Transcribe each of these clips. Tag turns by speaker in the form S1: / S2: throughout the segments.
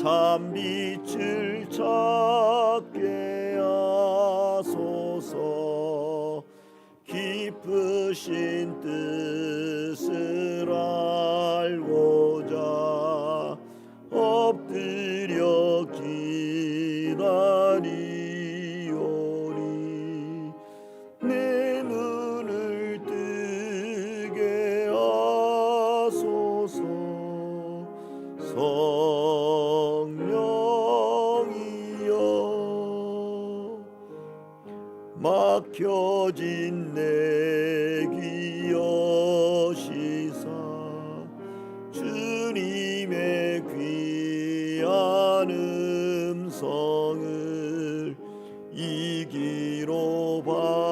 S1: 참 빛을 찾게 하소서. 깊으신 뜻을 알고 음성을 이기로 밝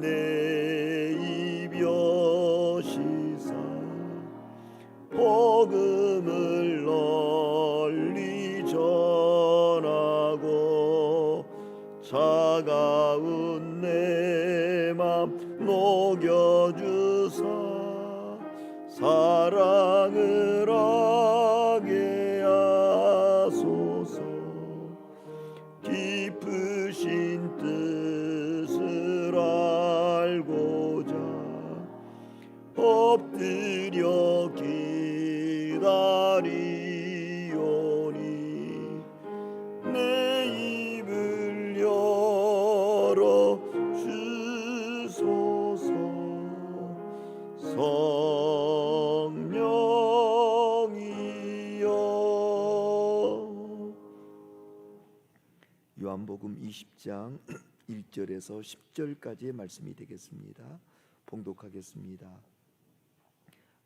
S1: 내 입여시사 복음을 널리 전하고 차가운 내 맘 녹여 성령이여 요한복음 20장 1절에서 10절까지의 말씀이 되겠습니다. 봉독하겠습니다.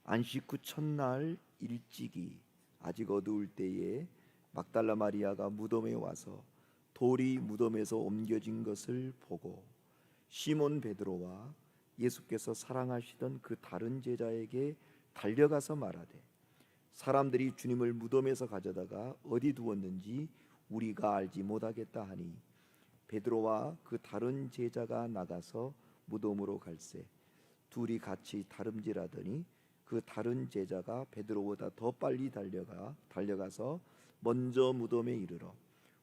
S1: 안식 후 첫날 일찍이 아직 어두울 때에 막달라 마리아가 무덤에 와서 돌이 무덤에서 옮겨진 것을 보고 시몬 베드로와 예수께서 사랑하시던 그 다른 제자에게 달려가서 말하되 사람들이 주님을 무덤에서 가져다가 어디 두었는지 우리가 알지 못하겠다 하니 베드로와 그 다른 제자가 나가서 무덤으로 갈새 둘이 같이 다름질하더니 그 다른 제자가 베드로보다 더 빨리 달려가 달려가서 먼저 무덤에 이르러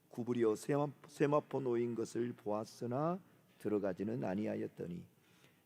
S1: 구부려 세마, 세마포 놓인 것을 보았으나 들어가지는 아니하였더니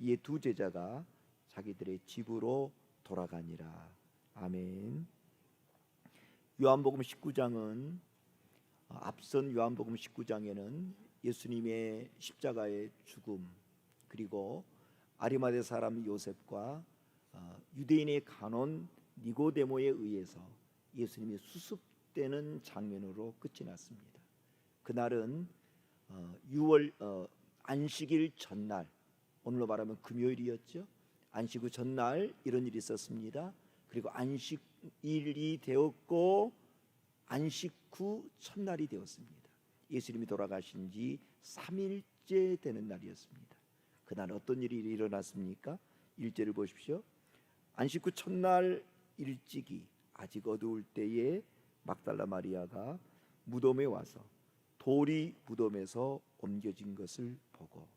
S1: 이에 두 제자가 자기들의 집으로 돌아가니라. 아멘. 요한복음 19장은 어, 앞선 요한복음 19장에는 예수님의 십자가의 죽음 그리고 아리마대 사람 요셉과 어, 유대인의 간원 니고데모에 의해서 예수님이 수습되는 장면으로 끝이 났습니다. 그날은 어, 6월 어, 안식일 전날 오늘로 말하면 금요일이었죠. 안식 후 전날 이런 일이 있었습니다. 그리고 안식일이 되었고 안식 후 첫날이 되었습니다. 예수님이 돌아가신 지 3일째 되는 날이었습니다. 그날 어떤 일이 일어났습니까? 1절을 보십시오. 안식 후 첫날 일찍이 아직 어두울 때에 막달라 마리아가 무덤에 와서 돌이 무덤에서 옮겨진 것을 보고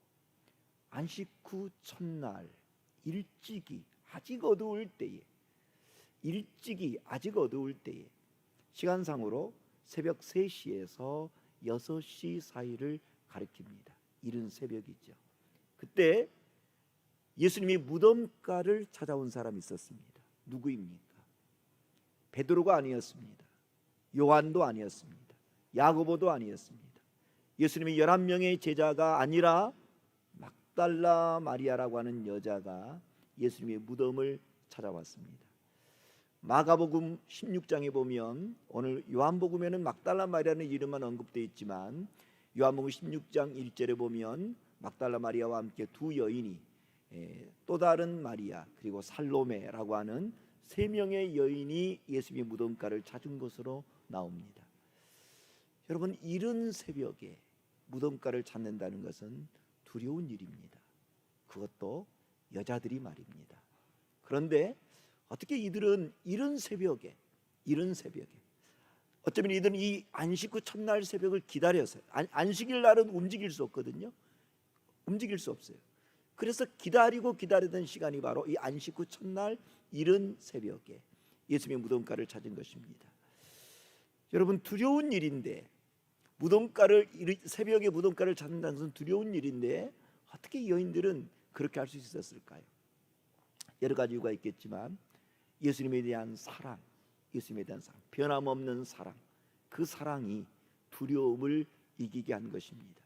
S1: 안식 후 첫날 일찍이 아직 어두울 때에 일찍이 아직 어두울 때에 시간상으로 새벽 3시에서 6시 사이를 가리킵니다. 이른 새벽이죠. 그때 예수님이 무덤가를 찾아온 사람이 있었습니다. 누구입니까? 베드로가 아니었습니다. 요한도 아니었습니다. 야고보도 아니었습니다. 예수님이 11명의 제자가 아니라 막달라 마리아라고 하는 여자가 예수님의 무덤을 찾아왔습니다. 마가복음 16장에 보면 오늘 요한복음에는 막달라 마리아는 이름만 언급되어 있지만 요한복음 16장 1절에 보면 막달라 마리아와 함께 두 여인이 에, 또 다른 마리아 그리고 살로메라고 하는 세 명의 여인이 예수님의 무덤가를 찾은 것으로 나옵니다. 여러분 이른 새벽에 무덤가를 찾는다는 것은 두려운 일입니다. 그것도 여자들이 말입니다. 그런데 어떻게 이들은 이른 새벽에 이른 새벽에 어쩌면 이들은 이 안식 후 첫날 새벽을 기다려서 안, 안식일 날은 움직일 수 없거든요. 움직일 수 없어요. 그래서 기다리고 기다리던 시간이 바로 이 안식 후 첫날 이른 새벽에 예수님의 무덤가를 찾은 것입니다. 여러분 두려운 일인데 무덤가를 새벽에 무덤가를 찾는다는 것은 두려운 일인데 어떻게 이 여인들은 그렇게 할 수 있었을까요? 여러 가지 이유가 있겠지만 예수님에 대한 사랑, 예수님에 대한 사랑, 변함없는 사랑, 그 사랑이 두려움을 이기게 한 것입니다.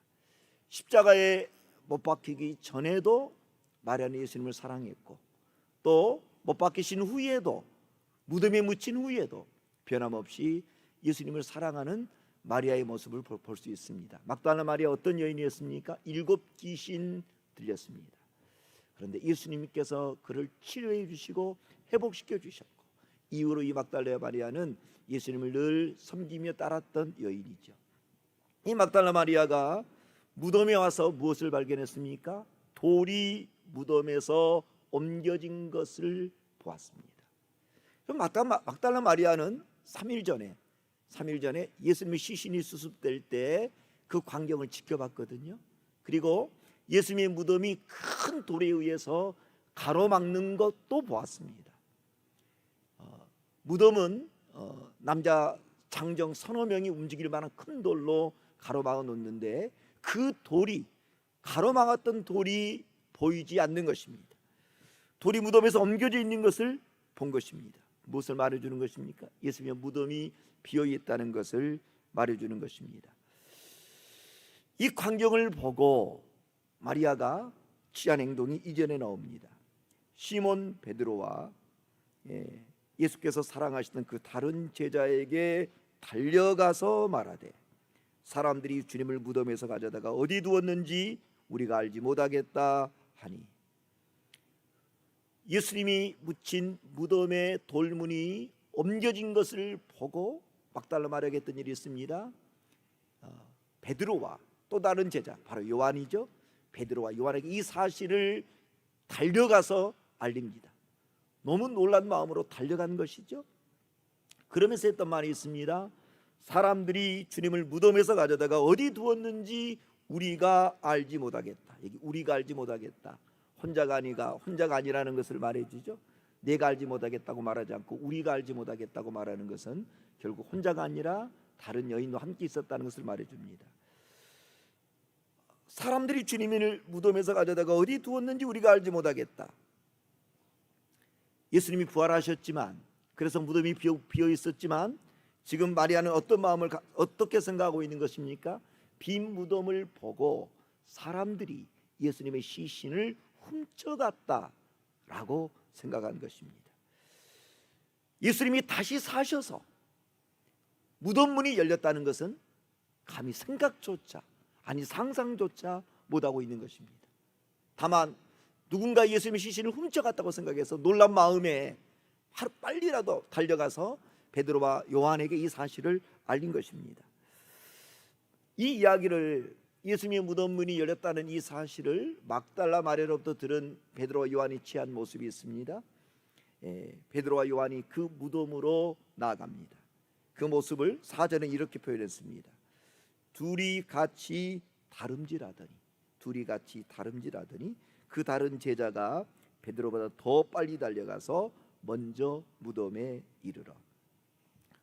S1: 십자가에 못 박히기 전에도 마리아는 예수님을 사랑했고 또 못 박히신 후에도 무덤에 묻힌 후에도 변함없이 예수님을 사랑하는 마리아의 모습을 볼 수 있습니다. 막달라 마리아 어떤 여인이었습니까? 일곱 귀신 들렸습니다. 그런데 예수님께서 그를 치료해 주시고 회복시켜 주셨고 이후로 이 막달라 마리아는 예수님을 늘 섬기며 따랐던 여인이죠. 이 막달라 마리아가 무덤에 와서 무엇을 발견했습니까? 돌이 무덤에서 옮겨진 것을 보았습니다. 그럼 막달라, 마리아는 3일 전에 3일 전에 예수님의 시신이 수습될 때 그 광경을 지켜봤거든요. 그리고 예수님의 무덤이 큰 돌에 의해서 가로막는 것도 보았습니다. 어, 무덤은 어, 남자 장정 서너 명이 움직일 만한 큰 돌로 가로막아 놓는데 그 돌이 가로막았던 돌이 보이지 않는 것입니다. 돌이 무덤에서 옮겨져 있는 것을 본 것입니다. 무엇을 말해주는 것입니까? 예수님의 무덤이 비어 있다는 것을 말해주는 것입니다. 이 광경을 보고 마리아가 취한 행동이 이전에 나옵니다. 시몬 베드로와 예, 예수께서 사랑하시던 그 다른 제자에게 달려가서 말하되 사람들이 주님을 무덤에서 가져다가 어디 두었는지 우리가 알지 못하겠다 하니 예수님이 묻힌 무덤의 돌문이 옮겨진 것을 보고 마리아가 했던 일이 있습니다. 어, 베드로와 또 다른 제자 바로 요한이죠. 베드로와 요한에게 이 사실을 달려가서 알립니다. 너무 놀란 마음으로 달려간 것이죠. 그러면서 했던 말이 있습니다. 사람들이 주님을 무덤에서 가져다가 어디 두었는지 우리가 알지 못하겠다. 여기 우리가 알지 못하겠다. 혼자가 아니가 혼자가 아니라는 것을 말해주죠. 내가 알지 못하겠다고 말하지 않고 우리가 알지 못하겠다고 말하는 것은 결국 혼자가 아니라 다른 여인도 함께 있었다는 것을 말해줍니다. 사람들이 주님을 무덤에서 가져다가 어디 두었는지 우리가 알지 못하겠다. 예수님이 부활하셨지만 그래서 무덤이 비어, 비어 있었지만 지금 마리아는 어떤 마음을 가- 어떻게 생각하고 있는 것입니까? 빈 무덤을 보고 사람들이 예수님의 시신을 훔쳐갔다라고 생각한 것입니다. 예수님이 다시 사셔서 무덤 문이 열렸다는 것은 감히 생각조차 아니 상상조차 못하고 있는 것입니다. 다만 누군가 예수님의 시신을 훔쳐갔다고 생각해서 놀란 마음에 하루 빨리라도 달려가서 베드로와 요한에게 이 사실을 알린 것입니다. 이 이야기를 예수님의 무덤 문이 열렸다는 이 사실을 막달라 마리아로부터 들은 베드로와 요한이 취한 모습이 있습니다. 예, 베드로와 요한이 그 무덤으로 나아갑니다. 그 모습을 사전에 이렇게 표현했습니다. 둘이 같이 다름질하더니 둘이 같이 다름질하더니 그 다른 제자가 베드로보다 더 빨리 달려가서 먼저 무덤에 이르러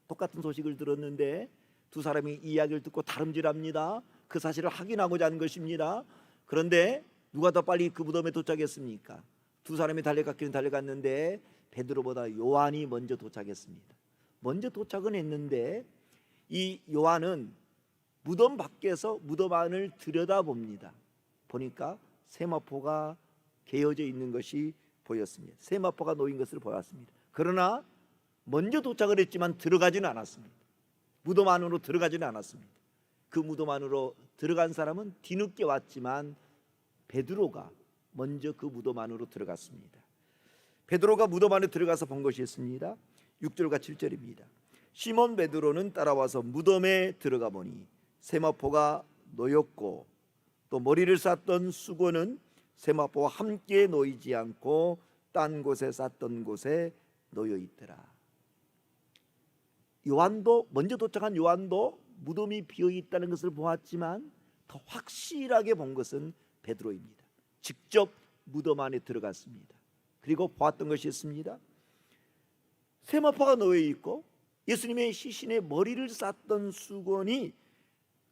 S1: 똑같은 소식을 들었는데 두 사람이 이야기를 듣고 다름질합니다. 그 사실을 확인하고자 하는 것입니다. 그런데 누가 더 빨리 그 무덤에 도착했습니까? 두 사람이 달려갔기는 달려갔는데 베드로보다 요한이 먼저 도착했습니다. 먼저 도착은 했는데 이 요한은 무덤 밖에서 무덤 안을 들여다봅니다. 보니까 세마포가 개어져 있는 것이 보였습니다. 세마포가 놓인 것을 보았습니다. 그러나 먼저 도착을 했지만 들어가지는 않았습니다. 무덤 안으로 들어가지는 않았습니다. 그 무덤 안으로 들어간 사람은 뒤늦게 왔지만 베드로가 먼저 그 무덤 안으로 들어갔습니다. 베드로가 무덤 안에 들어가서 본 것이 있습니다. 6절과 7절입니다. 시몬 베드로는 따라와서 무덤에 들어가 보니 세마포가 놓였고 또 머리를 쌌던 수건은 세마포와 함께 놓이지 않고 딴 곳에 쌌던 곳에 놓여 있더라. 요한도 먼저 도착한 요한도 무덤이 비어 있다는 것을 보았지만 더 확실하게 본 것은 베드로입니다. 직접 무덤 안에 들어갔습니다. 그리고 보았던 것이 있습니다. 세마포가 놓여 있고 예수님의 시신의 머리를 쌌던 수건이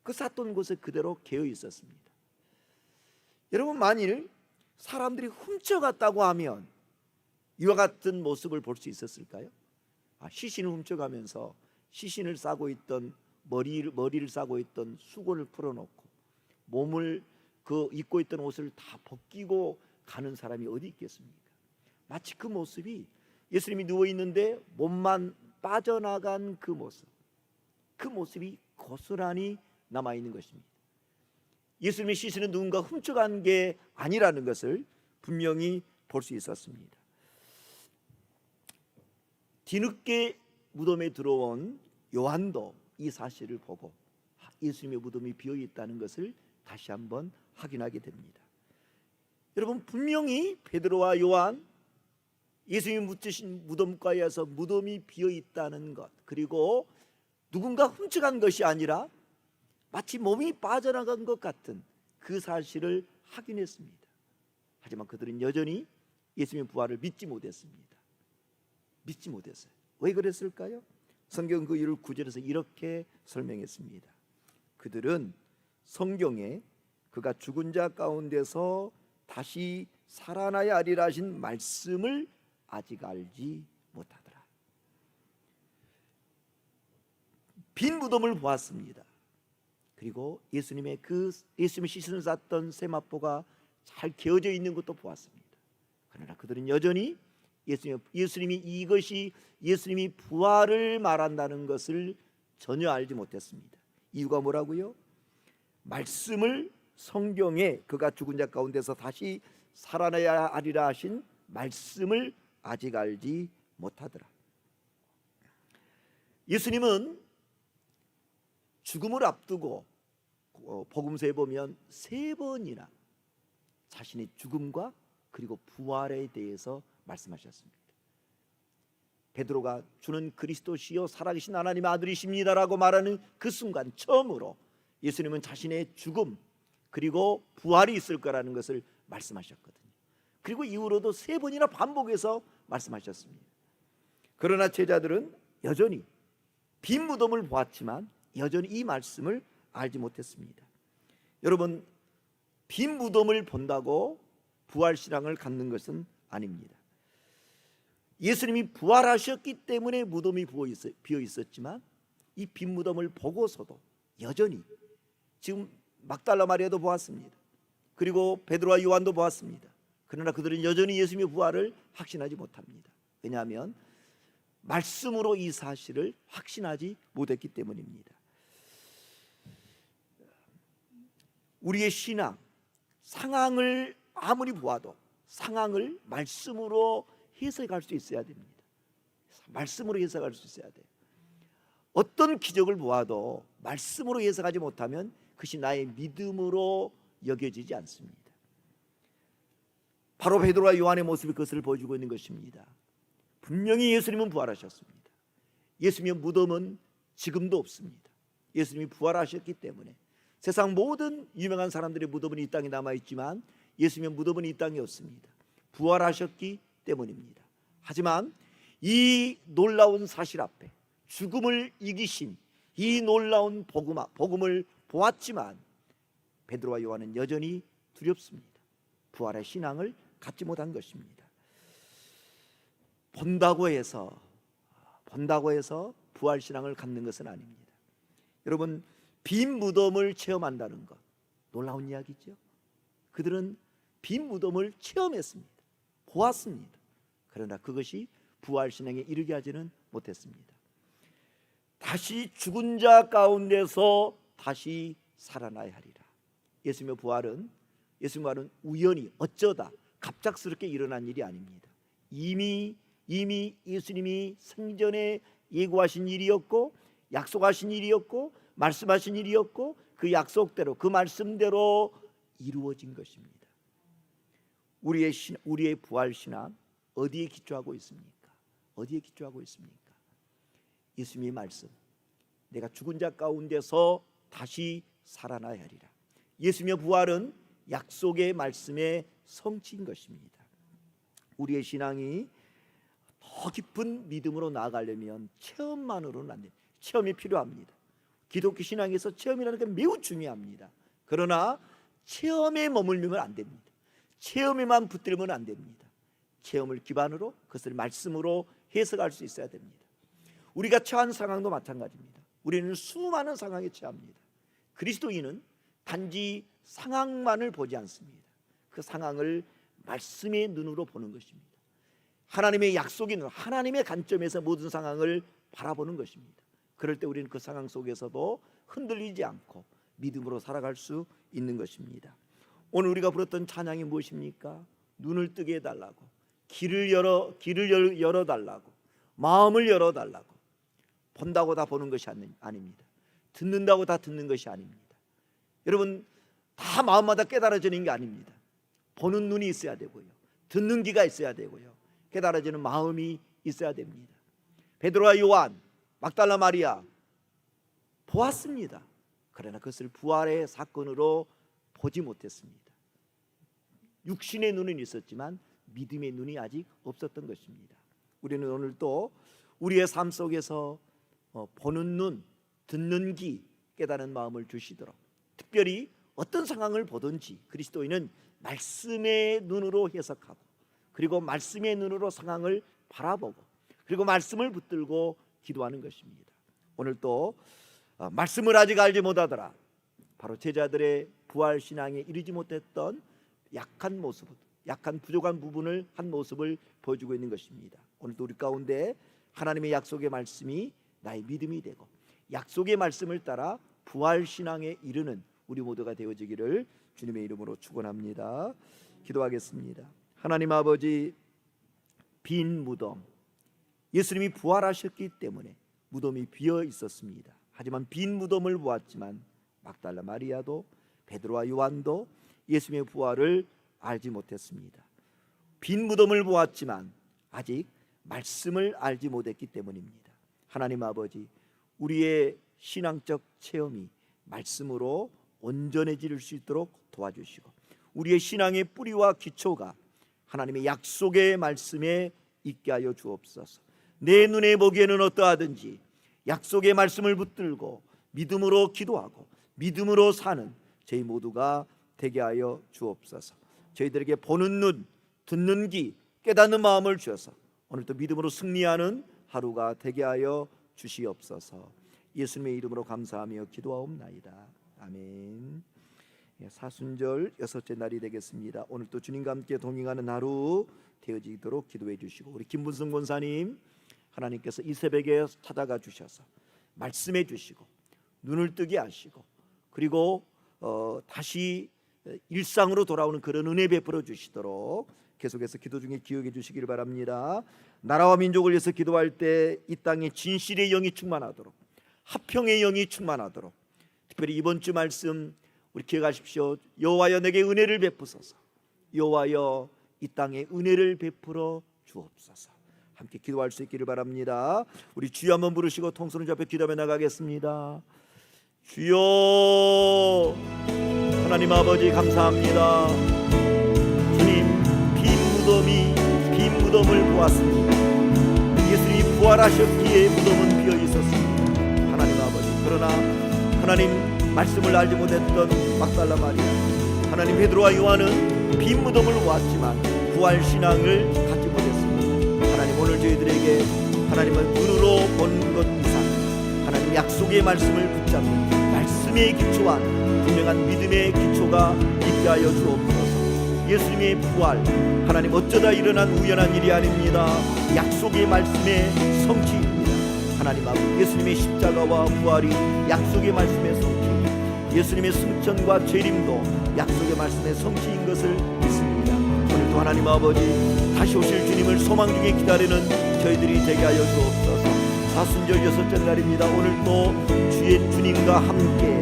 S1: 그 쌌던 곳에 그대로 개어 있었습니다. 여러분 만일 사람들이 훔쳐갔다고 하면 이와 같은 모습을 볼 수 있었을까요? 아, 시신을 훔쳐가면서 시신을 싸고 있던 머리를 머리를 싸고 있던 수건을 풀어놓고 몸을 그 입고 있던 옷을 다 벗기고 가는 사람이 어디 있겠습니까? 마치 그 모습이 예수님이 누워 있는데 몸만 빠져나간 그 모습, 그 모습이 고스란히 남아 있는 것입니다. 예수님의 시신은 누군가 훔쳐간 게 아니라는 것을 분명히 볼 수 있었습니다. 뒤늦게 무덤에 들어온 요한도 이 사실을 보고 예수님의 무덤이 비어 있다는 것을 다시 한번 확인하게 됩니다. 여러분 분명히 베드로와 요한 예수님이 묻히신 무덤가에서 무덤이 비어 있다는 것 그리고 누군가 훔쳐간 것이 아니라 마치 몸이 빠져나간 것 같은 그 사실을 확인했습니다. 하지만 그들은 여전히 예수님의 부활을 믿지 못했습니다. 믿지 못했어요. 왜 그랬을까요? 성경 그 이유를 구절에서 이렇게 설명했습니다. 그들은 성경에 그가 죽은 자 가운데서 다시 살아나야 하리라 하신 말씀을 아직 알지 못하더라. 빈 무덤을 보았습니다. 그리고 예수님의 그 예수님의 시선을 쌌던 세마포가 잘 개어져 있는 것도 보았습니다. 그러나 그들은 여전히 예수님 예수님이 이것이 예수님이 부활을 말한다는 것을 전혀 알지 못했습니다. 이유가 뭐라고요? 말씀을 성경에 그가 죽은 자 가운데서 다시 살아나야 하리라 하신 말씀을 아직 알지 못하더라. 예수님은 죽음을 앞두고 어, 복음서에 보면 세 번이나 자신의 죽음과 그리고 부활에 대해서 말씀하셨습니다. 베드로가 주는 그리스도시요 살아계신 하나님의 아들이십니다라고 말하는 그 순간 처음으로 예수님은 자신의 죽음 그리고 부활이 있을 거라는 것을 말씀하셨거든요. 그리고 이후로도 세 번이나 반복해서 말씀하셨습니다. 그러나 제자들은 여전히 빈 무덤을 보았지만 여전히 이 말씀을 알지 못했습니다. 여러분 빈 무덤을 본다고 부활 신앙을 갖는 것은 아닙니다. 예수님이 부활하셨기 때문에 무덤이 비어 있었지만 이 빈 무덤을 보고서도 여전히 지금 막달라 마리아도 보았습니다. 그리고 베드로와 요한도 보았습니다. 그러나 그들은 여전히 예수님의 부활을 확신하지 못합니다. 왜냐하면 말씀으로 이 사실을 확신하지 못했기 때문입니다. 우리의 신앙 상황을 아무리 보아도 상황을 말씀으로 해석할 수 있어야 됩니다. 말씀으로 해석할 수 있어야 돼요. 어떤 기적을 보아도 말씀으로 해석하지 못하면 그것이 나의 믿음으로 여겨지지 않습니다. 바로 베드로와 요한의 모습이 그것을 보여주고 있는 것입니다. 분명히 예수님은 부활하셨습니다. 예수님의 무덤은 지금도 없습니다. 예수님이 부활하셨기 때문에 세상 모든 유명한 사람들의 무덤은 이 땅에 남아 있지만 예수님의 무덤은 이 땅에 없습니다. 부활하셨기 때문입니다. 하지만 이 놀라운 사실 앞에 죽음을 이기신 이 놀라운 복음, 복음을 보았지만 베드로와 요한은 여전히 두렵습니다. 부활의 신앙을 갖지 못한 것입니다. 본다고 해서 본다고 해서 부활 신앙을 갖는 것은 아닙니다. 여러분 빈 무덤을 체험한다는 것 놀라운 이야기죠. 그들은 빈 무덤을 체험했습니다. 보았습니다. 그러나 그것이 부활 신앙에 이르게 하지는 못했습니다. 다시 죽은 자 가운데서 다시 살아나야 하리라. 예수님의 부활은 예수님 부활은 우연히 어쩌다 갑작스럽게 일어난 일이 아닙니다. 이미 이미 예수님이 생전에 예고하신 일이었고 약속하신 일이었고 말씀하신 일이었고 그 약속대로 그 말씀대로 이루어진 것입니다. 우리의 신, 우리의 부활 신앙 어디에 기초하고 있습니까? 어디에 기초하고 있습니까? 예수님의 말씀. 내가 죽은 자 가운데서 다시 살아나야 하리라. 예수님의 부활은 약속의 말씀의 성취인 것입니다. 우리의 신앙이 더 깊은 믿음으로 나아가려면 체험만으로는 안 돼요. 체험이 필요합니다. 기독교 신앙에서 체험이라는 게 매우 중요합니다. 그러나 체험에 머물면 안 됩니다. 체험에만 붙들면 안 됩니다. 체험을 기반으로 그것을 말씀으로 해석할 수 있어야 됩니다. 우리가 처한 상황도 마찬가지입니다. 우리는 수많은 상황에 처합니다. 그리스도인은 단지 상황만을 보지 않습니다. 그 상황을 말씀의 눈으로 보는 것입니다. 하나님의 약속이 눈, 하나님의 관점에서 모든 상황을 바라보는 것입니다. 그럴 때 우리는 그 상황 속에서도 흔들리지 않고 믿음으로 살아갈 수 있는 것입니다. 오늘 우리가 부르던 찬양이 무엇입니까? 눈을 뜨게 해달라고 길을 열어 길을 열어 달라고 마음을 열어 달라고 본다고 다 보는 것이 아닙니다. 듣는다고 다 듣는 것이 아닙니다. 여러분 다 마음마다 깨달아지는 게 아닙니다. 보는 눈이 있어야 되고요. 듣는 귀가 있어야 되고요. 깨달아지는 마음이 있어야 됩니다. 베드로와 요한, 막달라 마리아 보았습니다. 그러나 그것을 부활의 사건으로 보지 못했습니다. 육신의 눈은 있었지만 믿음의 눈이 아직 없었던 것입니다. 우리는 오늘 또 우리의 삶 속에서 어, 보는 눈, 듣는 귀, 깨달은 마음을 주시도록 특별히 어떤 상황을 보든지 그리스도인은 말씀의 눈으로 해석하고 그리고 말씀의 눈으로 상황을 바라보고 그리고 말씀을 붙들고 기도하는 것입니다. 오늘 또 어, 말씀을 아직 알지 못하더라. 바로 제자들의 부활 신앙에 이르지 못했던 약한 모습, 약한 부족한 부분을 한 모습을 보여주고 있는 것입니다. 오늘도 우리 가운데 하나님의 약속의 말씀이 나의 믿음이 되고 약속의 말씀을 따라 부활 신앙에 이르는 우리 모두가 되어지기를 주님의 이름으로 축원합니다. 기도하겠습니다. 하나님 아버지 빈 무덤 예수님이 부활하셨기 때문에 무덤이 비어 있었습니다. 하지만 빈 무덤을 보았지만 막달라 마리아도 베드로와 요한도 예수님의 부활을 알지 못했습니다. 빈 무덤을 보았지만 아직 말씀을 알지 못했기 때문입니다. 하나님 아버지, 우리의 신앙적 체험이 말씀으로 온전해질 수 있도록 도와주시고 우리의 신앙의 뿌리와 기초가 하나님의 약속의 말씀에 있게 하여 주옵소서. 내 눈에 보기에는 어떠하든지 약속의 말씀을 붙들고 믿음으로 기도하고 믿음으로 사는 저희 모두가 되게 하여 주옵소서. 저희들에게 보는 눈, 듣는 귀, 깨닫는 마음을 주셔서 오늘도 믿음으로 승리하는 하루가 되게 하여 주시옵소서. 예수님의 이름으로 감사하며 기도하옵나이다. 아멘. 예, 사순절 여섯째 날이 되겠습니다. 오늘 또 주님과 함께 동행하는 하루 되어지도록 기도해 주시고 우리 김분승 권사님 하나님께서 이 새벽에 찾아가 주셔서 말씀해 주시고 눈을 뜨게 하시고 그리고 어, 다시 일상으로 돌아오는 그런 은혜 베풀어 주시도록 계속해서 기도 중에 기억해 주시기를 바랍니다. 나라와 민족을 위해서 기도할 때 이 땅에 진실의 영이 충만하도록 합평의 영이 충만하도록 특별히 이번 주 말씀 우리 기억하십시오. 여호와여 내게 은혜를 베푸소서. 여호와여 이 땅에 은혜를 베풀어 주옵소서. 함께 기도할 수 있기를 바랍니다. 우리 주여 한번 부르시고 통수를 잡혀 기도하며 나가겠습니다. 주여 하나님 아버지 감사합니다. 주님 빈 무덤이 빈 무덤을 보았습니다. 예수님이 부활하셨기에 무덤은 비어 있었습니다. 하나님 아버지 그러나 하나님 말씀을 알지 못했던 막달라 마리아 하나님 베드로와 요한은 빈 무덤을 보았지만 부활 신앙을 저희들에게 하나님을 눈으로 본것 이상 하나님 약속의 말씀을 붙잡는 말씀의 기초와 분명한 믿음의 기초가 있게 하여 주옵소서. 예수님의 부활 하나님 어쩌다 일어난 우연한 일이 아닙니다. 약속의 말씀의 성취입니다. 하나님 아버지 예수님의 십자가와 부활이 약속의 말씀의 성취 예수님의 승천과 재림도 약속의 말씀의 성취인 것을 믿습니다. 오늘도 하나님 아버지 다시 오실 주님을 소망 중에 기다리는 저희들이 되게 하여 주옵소서. 사순절 여섯째 날입니다. 오늘도 주의 주님과 함께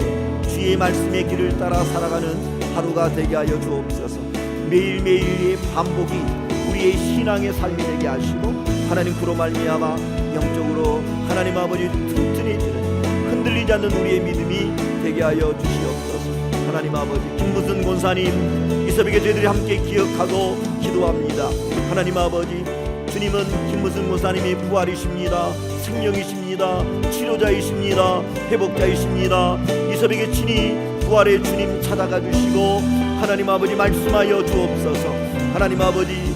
S1: 주의 말씀의 길을 따라 살아가는 하루가 되게 하여 주옵소서. 매일매일의 반복이 우리의 신앙의 삶이 되게 하시고 하나님 그로 말미암아 영적으로 하나님 아버지 튼튼해지는 흔들리지 않는 우리의 믿음이 되게 하여 주시옵소서. 하나님 아버지 김무순 권사님 이 새벽에 저희들이 함께 기억하고 기도합니다. 하나님 아버지 주님은 김무순 권사님이 부활이십니다. 생명이십니다. 치료자이십니다. 회복자이십니다. 이 새벽에 친히 부활의 주님 찾아가 주시고 하나님 아버지 말씀하여 주옵소서. 하나님 아버지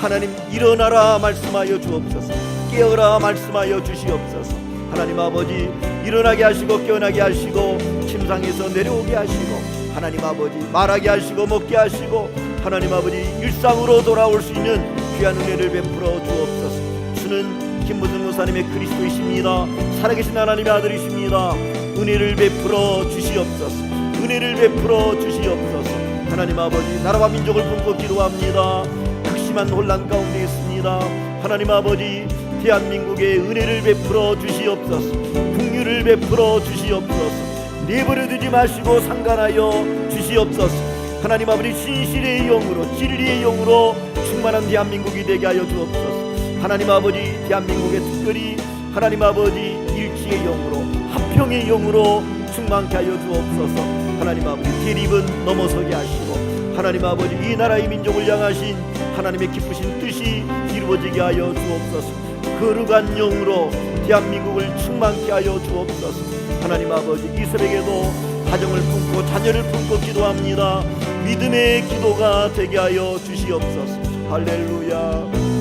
S1: 하나님 일어나라 말씀하여 주옵소서. 깨어라 말씀하여 주시옵소서. 하나님 아버지 일어나게 하시고 깨어나게 하시고 침상에서 내려오게 하시고 하나님 아버지 말하게 하시고 먹게 하시고 하나님 아버지 일상으로 돌아올 수 있는 귀한 은혜를 베풀어 주옵소서. 주는 김무승 목사님의 그리스도이십니다. 살아계신 하나님의 아들이십니다. 은혜를 베풀어 주시옵소서. 은혜를 베풀어 주시옵소서. 하나님 아버지 나라와 민족을 품고 기도합니다. 극심한 혼란 가운데 있습니다. 하나님 아버지 대한민국에 은혜를 베풀어 주시옵소서. 풍류를 베풀어 주시옵소서. 내버려 두지 마시고 상관하여 주시옵소서. 하나님 아버지 신실의 영으로 진리의 영으로 충만한 대한민국이 되게 하여 주옵소서. 하나님 아버지 대한민국에 특별히 하나님 아버지 일치의 영으로 합평의 영으로 충만케 하여 주옵소서. 하나님 아버지 대립은 넘어서게 하시고 하나님 아버지 이 나라의 민족을 향하신 하나님의 기쁘신 뜻이 이루어지게 하여 주옵소서. 거룩한 영으로 대한민국을 충만케 하여 주옵소서. 하나님 아버지 이 새벽에도 가정을 품고 자녀를 품고 기도합니다. 믿음의 기도가 되게 하여 주시옵소서. 할렐루야.